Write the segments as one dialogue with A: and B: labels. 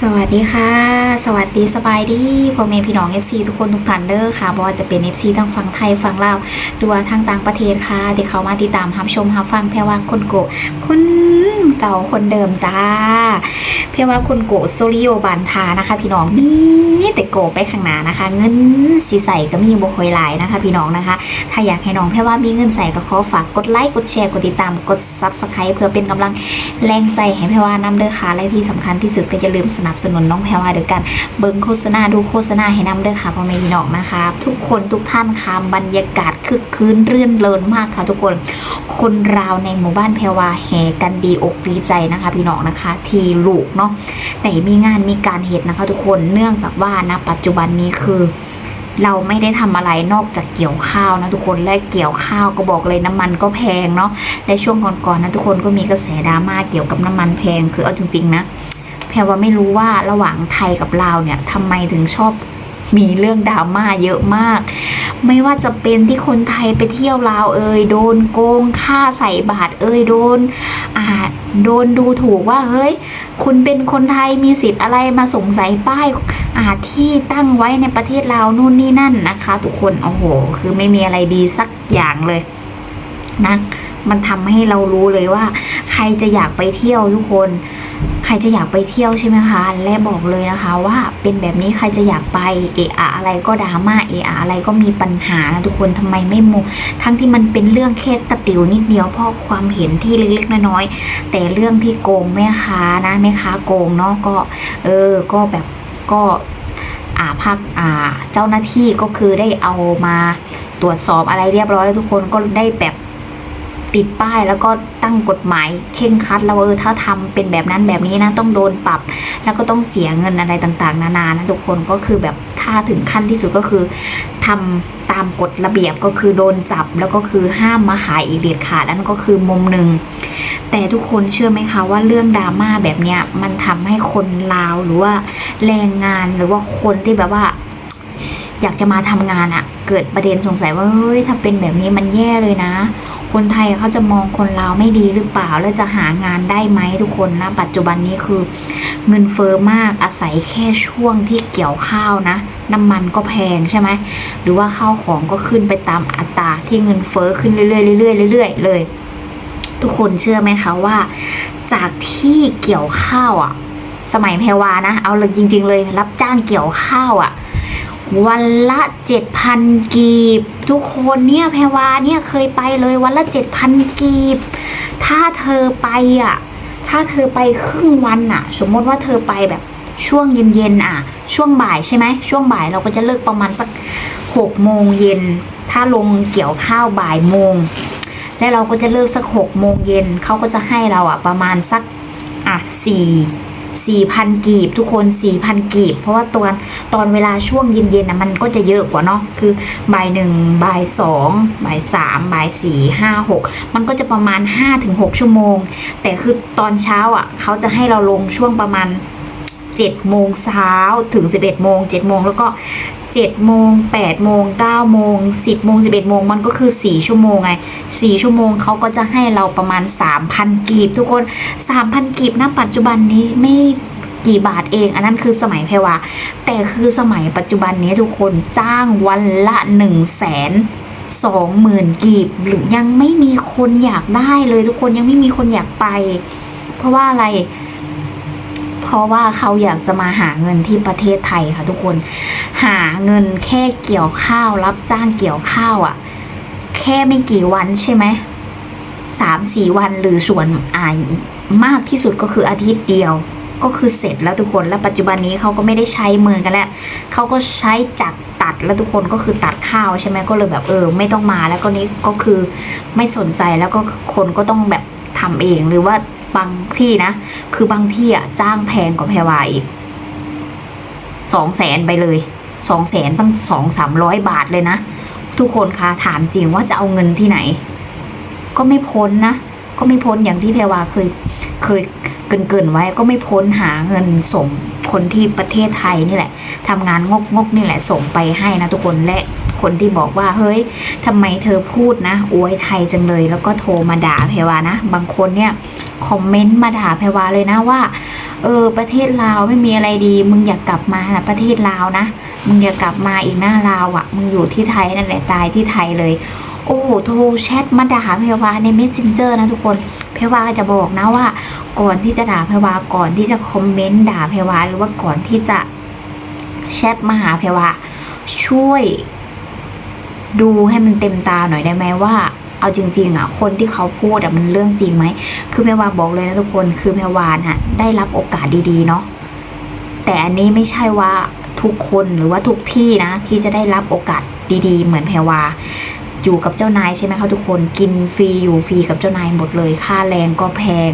A: สวัสดีค่ะ สวัสดีสบายดีพ่อแม่พี่น้อง FC ทุกคนทุกท่านเด้อค่ะบ่ว่าจะเป็น FC ทั้งฝั่งไทยฝั่งลาวหรือว่าทางต่างประเทศค่ะที่เขามาติดตามรับชมรับฟังแพรว่าคนโกคนเก่าคนเดิมจ้าแพรว่าคนโกโซลิโอบานทานะคะ พี่น้องมีแต่โกไปข้างหน้านะคะ เงินสีใสก็มีบ่คอยหลายนะคะ พี่น้องนะคะ ถ้าอยากให้น้องแพรว่ามีเงินใส่ก็ขอฝากกดไลค์กดแชร์กดติดตามกด Subscribe เพื่อเป็นกำลังแรงใจให้แพรว่านำเด้อค่ะและที่สำคัญที่สุดก็อย่าลืมสนับสนุนน้องแพรว่าโดยการเบิ่งโฆษณาดูโฆษณาให้นำเด้อค่ะพ่อแม่พี่น้องนะคะ ทุกคนทุกท่านค่ะบรรยากาศคึกคืนรื่นเริงมากค่ะทุกคน คนราวในหมู่บ้านแพรวาแห่กันดีอกดีใจนะคะ พี่น้องนะคะ ที่ลูกเนาะไหนมีงานมีการเหตุนะคะ ทุกคนเนื่องจากว่านะปัจจุบันนี้คือเราไม่ได้ทำอะไรนอกจากเกี่ยวข้าวนะทุกคนและเกี่ยวข้าวก็บอกเลยน้ำมันก็แพงเนาะและช่วงก่อนๆนะทุกคนก็มีกระแสดราม่าเกี่ยวกับน้ำมันแพงคือเอาจริงๆนะ แพรว่าไม่รู้ว่าระหว่างไทยกับลาวเนี่ยทำไมถึงชอบมีเรื่องดราม่าเยอะมาก ไม่ว่าจะเป็นที่คนไทยไปเที่ยวลาวเอ่ยโดนโกงค่าใส่บาทเอ่ยโดนอ่าโดนดูถูกว่าเฮ้ย คุณเป็นคนไทยมีสิทธิ์อะไรมาสงสัยป้ายอาที่ตั้งไว้ในประเทศลาวนู่นนี่นั่นนะคะ ทุกคนโอ้โห คือไม่มีอะไรดีสักอย่างเลยนะมันทำให้เรารู้เลยว่า ใครจะอยากไปเที่ยวทุกคน ใครจะอยากไปเที่ยวใช่ไหมคะ และบอกเลยนะคะว่าเป็นแบบนี้ใครจะอยากไปเอะอะอะไรก็ดราม่าเอะอะอะไรก็มีปัญหานะทุกคนทำไมไม่โมทั้งที่มันเป็นเรื่องแค่กระติวนิดเดียวเพราะความเห็นที่เล็กๆน้อยๆแต่เรื่องที่โกงแม่ค้านะแม่ค้าโกงเนาะก็ เออก็แบบก็อาภาคอาเจ้าหน้าที่ก็คือได้เอามาตรวจสอบอะไรเรียบร้อยแล้วทุกคนก็ได้แบบ ติดป้ายแล้วก็ตั้งกฎหมายเข่งคัดแล้วเออถ้าทำเป็นแบบนั้นแบบนี้นะต้องโดนปรับ แล้วก็ต้องเสียเงินอะไรต่างๆ นานานะทุกคนก็คือแบบถ้าถึงขั้นที่สุดก็คือทำตามกฎระเบียบก็คือโดนจับแล้วก็คือห้ามมาขายอีกเด็ดขาดนั่นก็คือมุมหนึ่งแต่ทุกคนเชื่อไหมคะว่าเรื่องดราม่าแบบเนี้ยมันทำให้คนลาวหรือว่าแรงงานหรือว่าคนที่แบบว่าอยากจะมาทำงานอะเกิดประเด็นสงสัยว่าเฮ้ยถ้าเป็นแบบนี้มันแย่เลยนะ คนไทยเขาจะมองคนลาวไม่ดีหรือเปล่า แล้วจะหางานได้ไหมทุกคนนะ ปัจจุบันนี้คือเงินเฟอ้อมากอาศัยแค่ช่วงที่เกี่ยวข้าวนะ น้ำมันก็แพงใช่ไหมหรือว่าข้าวของก็ขึ้นไปตามอัตราที่เงินเฟอ้อขึ้นเรื่อยๆเรื่อยๆเรื่อยๆเลย ทุกคนเชื่อไหมคะว่า จากที่เกี่ยวข้าวอะสมัยแพรวานะ เอาเลยจริง ๆ เลย รับจ้างเกี่ยวข้าวอะ วันละเจ็ดพันกีบ ทุกคนเนี่ยแพรวาเนี่ยเคยไปเลยวันละเจ็ดพันกีบ ถ้าเธอไปอะ ถ้าเธอไปครึ่งวันอะ สมมติว่าเธอไปแบบช่วงเย็นๆอะ ช่วงบ่ายใช่ไหมช่วงบ่ายเราก็จะเลิกประมาณสักหกโมงเย็น ถ้าลงเกี่ยวข้าวบ่ายโมง และเราก็จะเลิกสักหกโมงเย็นเขาก็จะให้เราอะประมาณสักอะสี่ สี่พันกีบทุกคนสี่พันกีบ เพราะว่าตอนตอนเวลาช่วงเย็นๆนะมันก็จะเยอะกว่าเนาะคือบ่ายหนึ่งบ่ายสองบ่ายสามบ่ายสี่ห้าหกมันก็จะประมาณห้าถึงหกชั่วโมง แต่คือตอนเช้าอะเขาจะให้เราลงช่วงประมาณเจ็ดโมงเช้าถึงสิบเอ็ดโมงเจ็ดโมงแล้วก็ เจ็ดโมงแปดโมงเก้าโมงสิบโมงสิบเอ็ดโมงมันก็คือสี่ชั่วโมงไงสี่ชั่วโมงเขาก็จะให้เราประมาณสามพันกีบ ทุกคนสามพันกีบณปัจจุบันนี้ไม่กี่บาทเอง อันนั้นคือสมัยแพรวาแต่คือสมัยปัจจุบันนี้ทุกคนจ้างวันละหนึ่งแสนสองหมื่นกีบหรือยังไม่มีคนอยากได้เลยทุกคนยังไม่มีคนอยากไป เพราะว่าอะไร เพราะว่าเขาอยากจะมาหาเงินที่ประเทศไทยค่ะทุกคน หาเงินแค่เกี่ยวข้าว รับจ้างเกี่ยวข้าวอะ่ะ แค่ไม่กี่วันใช่ไหมสามสี่วันหรือส่วนอ่ามากที่สุดก็คืออาทิตย์เดียว ก็คือเสร็จแล้วทุกคนแล้วปัจจุบันนี้เขาก็ไม่ได้ใช้มือกันแล้วเขาก็ใช้จักรตัดแล้วทุกคนก็คือตัดข้าวใช่ไหมก็เลยแบบเออ ไม่ต้องมาแล้วก็นี้ก็คือไม่สนใจแล้วก็คนก็ต้องแบบทำเองหรือว่าบางที่นะ คือบางที่อะจ้างแพงกว่าแพรวาอีกสองแสนไปเลย สองแสนตั้งสองสามร้อยบาทเลยนะ ทุกคนคะถามจริงว่าจะเอาเงินที่ไหน ก็ไม่พ้นนะ ก็ไม่พ้นอย่างที่แพรวาเคยเคยเกินเกินๆไว้ก็ไม่พ้นหาเงินส่งคนที่ประเทศไทยนี่แหละทำงานงกงกนี่แหละส่งไปให้นะทุกคนและคนที่บอกว่าเฮ้ยทำไมเธอพูดนะอวยไทยจังเลย แล้วก็โทรมาด่าแพรวานะ บางคนเนี่ยคอมเมนต์มาด่าแพรวาเลยนะว่าเออประเทศลาวไม่มีอะไรดี มึงอยากกลับมานะประเทศลาวนะ มึงอย่ากลับมาอีกหน้าลาวอะ่ะ มึงอยู่ที่ไทยนั่นแหละตายที่ไทยเลย โอ้โหโทรแชทมาด่าเพรวาใน messenger นะทุกคนเพรวาจะบอกนะว่า ก่อนที่จะด่าเพรวาก่อนที่จะคอมเมนต์ด่าเพรวาหรือว่าก่อนที่จะแชทมาหาเพรวาช่วย ดูให้มันเต็มตาหน่อยได้ไหมว่าเอาจริงๆอะคนที่เขาพูดอะมันเรื่องจริงไหมคือแพรวาบอกเลยนะทุกคนคือแพรวาน่ะได้รับโอกาสดีๆเนาะแต่อันนี้ไม่ใช่ว่า ทุกคนหรือว่าทุกที่นะ ที่จะได้รับโอกาสดีๆ เหมือนแพรวาอยู่กับเจ้านายใช่ไหมคะทุกคนกินฟรีอยู่ฟรีกับเจ้านายหมดเลย ค่าแรงก็แพง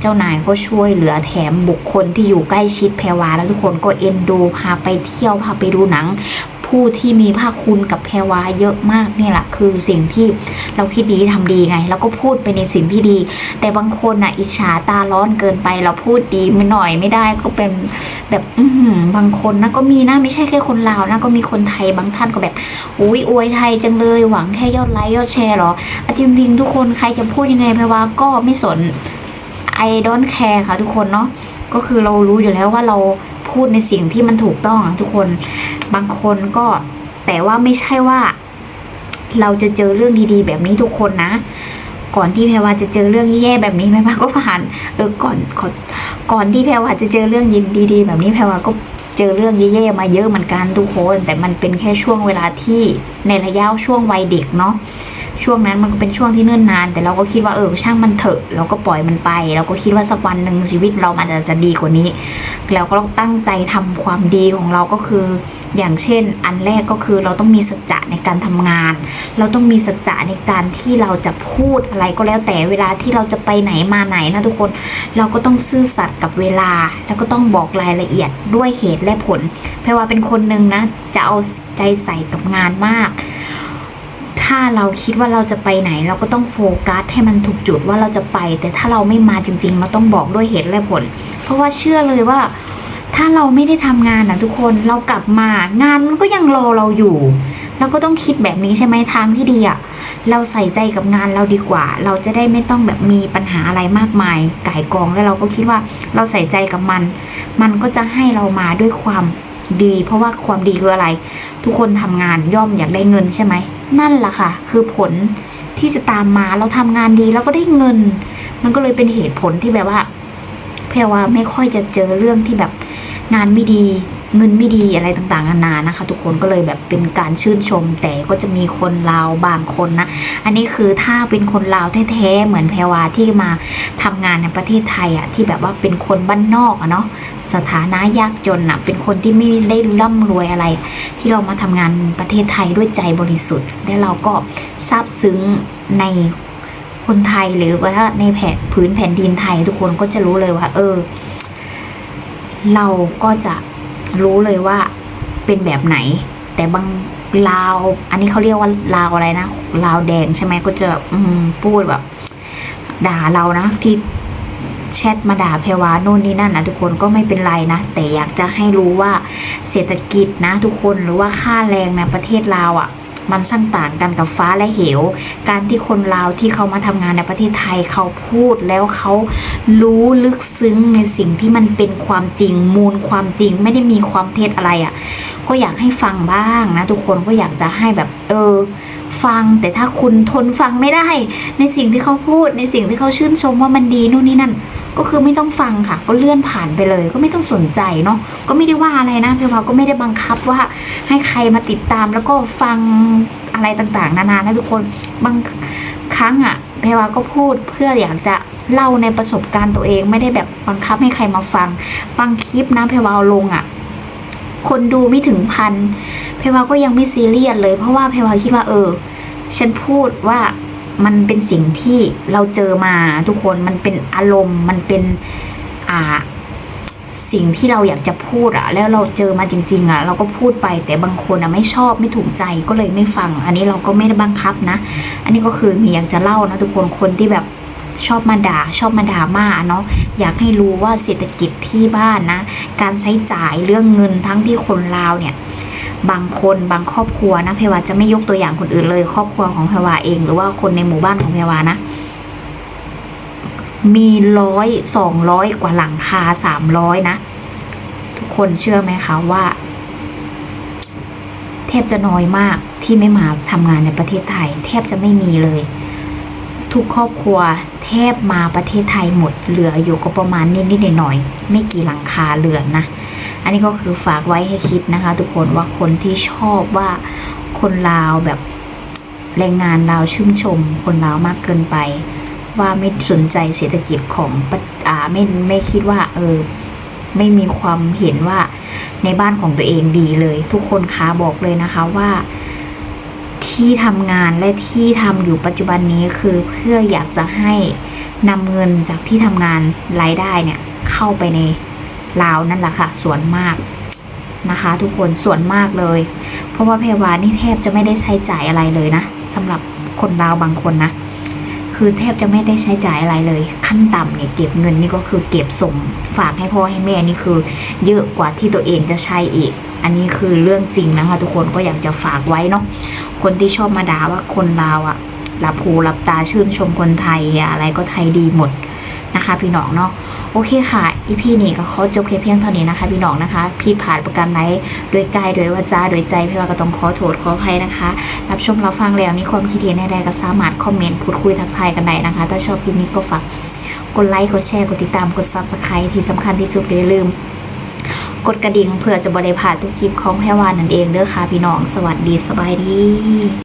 A: เจ้านายก็ช่วยเหลือแถมบุคคลที่อยู่ใกล้ชิดแพรวาแล้วทุกคนก็เอ็นดูพาไปเที่ยวพาไปดูหนัง ผู้ที่มีภาคคุณกับแพรวาเยอะมากนี่แหละคือสิ่งที่เราคิดดีทำดีไง แล้วก็พูดไปในสิ่งที่ดี แต่บางคนน่ะอิจฉาตาร้อนเกินไป เราพูดดีไม่หน่อยไม่ได้ก็เป็นแบบอืบางคนนะก็มีนะไม่ใช่แค่คนลาวนะก็มีคนไทยบางท่านก็แบบอุ้ยอวยไทยจังเลยหวังแค่ยอดไลค์ยอดแชร์เหรอจริงๆทุกคนใครจะพูดยังไงแพรวาก็ไม่สน I don't care ค่ะทุกคนเนาะก็คือเรารู้อยู่แล้วว่าเราพูดในสิ่งที่มันถูกต้องทุกคน บางคนก็แต่ว่าไม่ใช่ว่า เราจะเจอเรื่องดีๆ แบบนี้ทุกคนนะ ก่อนที่แพรวาจะเจอเรื่องแย่ๆแบบนี้แพรวาก็ผ่านเออก่อนก่อนก่อนที่แพรวาจะเจอเรื่องยินดีๆ แบบนี้แพรวาก็เจอเรื่องแย่ๆมาเยอะเหมือนกันทุกคน แต่มันเป็นแค่ช่วงเวลาที่ในระยะช่วงวัยเด็กเนาะ ช่วงนั้นมันก็เป็นช่วงที่เนิ่นนาน แต่เราก็คิดว่าเออช่างมันเถอะ เราก็ปล่อยมันไป เราก็คิดว่าสักวันหนึ่งชีวิตเรามันจะจะดีกว่านี้แล้วก็ต้องตั้งใจทำความดีของเราก็คือ อย่างเช่น อันแรกก็คือเราต้องมีสัจจะในการทำงาน เราต้องมีสัจจะในการที่เราจะพูดอะไรก็แล้วแต่เวลาที่เราจะไปไหนมาไหนนะทุกคน เราก็ต้องซื่อสัตย์กับเวลา แล้วก็ต้องบอกรายละเอียดด้วยเหตุและผลแพรว่าเป็นคนหนึ่งนะจะเอาใจใส่กับงานมาก ถ้าเราคิดว่าเราจะไปไหน เราก็ต้องโฟกัสให้มันถูกจุดว่าเราจะไป แต่ถ้าเราไม่มาจริง ๆ เราต้องบอกด้วยเหตุและผล เพราะว่าเชื่อเลยว่า ถ้าเราไม่ได้ทำงานนะทุกคนเรากลับมางานมันก็ยังรอเราอยู่ เราก็ต้องคิดแบบนี้ใช่ไหมทางที่ดีอะเราใส่ใจกับงานเราดีกว่า เราจะได้ไม่ต้องแบบมีปัญหาอะไรมากมายไก่ายกองแล้วเราก็คิดว่าเราใส่ใจกับมัน มันก็จะให้เรามาด้วยความ ดี เพราะว่าความดีคืออะไร ทุกคนทำงานย่อมอยากได้เงินใช่ไหม นั่นแหละค่ะ คือผลที่จะตามมาเราทำงานดีแล้วก็ได้เงิน มันก็เลยเป็นเหตุผลที่แบบว่าแพรว่าไม่ค่อยจะเจอเรื่องที่แบบงานไม่ดี เงินไม่ดีอะไรต่างๆนานานะคะ ทุกคนก็เลยแบบเป็นการชื่นชม แต่ก็จะมีคนลาวบางคนนะ อันนี้คือถ้าเป็นคนลาวแท้ๆเหมือนแพรวาที่มาทำงานในประเทศไทยอะที่แบบว่าเป็นคนบ้านนอกอะเนาะสถานะยากจนอะเป็นคนที่ไม่ได้ร่ำรวยอะไร ที่เรามาทำงานประเทศไทยด้วยใจบริสุทธิ์ และเราก็ซาบซึ้งในคนไทยหรือว่าในแผ่นพื้นแผ่นดินไทยทุกคนก็จะรู้เลยว่า เออ เราก็จะ รู้เลยว่าเป็นแบบไหน แต่บางลาว อันนี้เขาเรียกว่าลาวอะไรนะลาวแดงใช่ไหมก็จะอืมพูดแบบ ด่าเรานะที่แชทมาด่าเพวาโน่นนี่นั่นนะทุกคนก็ไม่เป็นไรนะ แต่อยากจะให้รู้ว่าเศรษฐกิจนะ ทุกคนหรือว่าค่าแรงในประเทศลาวอะ่ะ มันสร้างต่างกันกับฟ้าและเหว การที่คนลาวที่เขามาทำงานในประเทศไทยเขาพูดแล้วเขารู้ลึกซึ้งในสิ่งที่มันเป็นความจริงมูลความจริง ไม่ได้มีความเท็จอะไรอะ่ะ ก็อยากให้ฟังบ้างนะ ทุกคนก็อยากจะให้แบบ เออ ฟังแต่ถ้าคุณทนฟังไม่ได้ ในสิ่งที่เขาพูดในสิ่งที่เขาชื่นชมว่ามันดีนู่นนี่นั่น ก็คือไม่ต้องฟังค่ะ ก็เลื่อนผ่านไปเลย ก็ไม่ต้องสนใจเนาะก็ไม่ได้ว่าอะไรนะเพราก็ไม่ได้บังคับว่าให้ใครมาติดตามแล้วก็ฟังอะไรต่างๆ นานานะทุกคนบางครั้งอะเพวาก็พูดเพื่ออยากจะเล่าในประสบการณ์ตัวเองไม่ได้แบบบังคับให้ใครมาฟังบางคลิปนะเพวาเอาลงอะคนดูไม่ถึงพันเพวาก็ยังไม่ซีเรียสเลย เพราะว่าเพวาคิดว่าเออ ฉันพูดว่า มันเป็นสิ่งที่เราเจอมาทุกคนมันเป็นอารมณ์ มันเป็นอ่าสิ่งที่เราอยากจะพูดอะแล้วเราเจอมาจริง ๆอะเราก็พูดไปแต่บางคนอะไม่ชอบไม่ถูกใจก็เลยไม่ฟัง อันนี้เราก็ไม่ได้บังคับนะ อันนี้ก็คือมีอยากจะเล่านะทุกคนคนที่แบบชอบมาด่าชอบมาด่ามาเนาะอยากให้รู้ว่าเศรษฐกิจที่บ้านนะ การใช้จ่ายเรื่องเงินทั้งที่คนลาวเนี่ย บางคนบางครอบครัวนะเพวาจะไม่ยกตัวอย่างคนอื่นเลย ครอบครัวของเพวาเอง หรือว่าคนในหมู่บ้านของเพวานะ มีร้อยสองร้อยกว่าหลังคาสามร้อยนะ ทุกคนเชื่อไหมคะว่าแทบจะน้อยมากที่ไม่มาทำงานในประเทศไทย แทบจะไม่มีเลย ทุกครอบครัวแทบมาประเทศไทยหมดเหลืออยู่ก็ประมาณนิดๆหน่อยๆไม่กี่หลังคาเหลือนะ อันนี้ก็คือฝากไว้ให้คิดนะคะ ทุกคนว่าคนที่ชอบว่าคนลาวแบบแรงงานลาวชื่นชม คนลาวมากเกินไป ว่าไม่สนใจเศรษฐกิจของปอ่าไม่ไม่คิดว่า เออ ไม่มีความเห็นว่าในบ้านของตัวเองดีเลย ทุกคนคะบอกเลยนะคะว่าที่ทำงานและที่ทำอยู่ปัจจุบันนี้คือเพื่ออยากจะให้นำเงินจากที่ทำงานรายได้เนี่ย เข้าไปใน ลาวนั่นแหละค่ะ ส่วนมากนะคะ ทุกคนส่วนมากเลย เพราะว่าเพวานี่แทบจะไม่ได้ใช้จ่ายอะไรเลยนะสำหรับคนลาวบางคนนะ คือแทบจะไม่ได้ใช้จ่ายอะไรเลย ขั้นต่ำเนี่ยเก็บเงินนี่ก็คือเก็บส่งฝากให้พ่อให้แม่นี่คือ เยอะกว่าที่ตัวเองจะใช้อีก อันนี้คือเรื่องจริงนะคะ ทุกคนก็อยากจะฝากไว้เนาะคนที่ชอบมาด่าว่าคนลาวอะหลับหูหลับตาชื่นชมคนไทยอะอะไรก็ไทยดีหมดนะคะ พี่น้องเนาะ โอเคค่ะอีพีนี้ก็ขอจบแค่เพียงเท่านี้นะคะพี่น้องนะคะ พี่ผ่านประกันไหนโดยกายโดยวาจาโดยใจพี่ว่าก็ต้องขอโทษขออภัยนะคะ รับชมรับฟังแล้วมีความคิดเห็นใดๆก็สามารถคอมเมนต์พูดคุยทักทายกันได้นะคะ ถ้าชอบคลิปนี้ก็ฝากกดไลค์กดแชร์กดติดตามกด subscribe ที่สำคัญที่สุดอย่าลืม กดกระดิ่งเพื่อจะบริพลาดทุกคลิปของแพรวานั่นเองเด้อค่ะพี่น้องสวัสดีสบายดี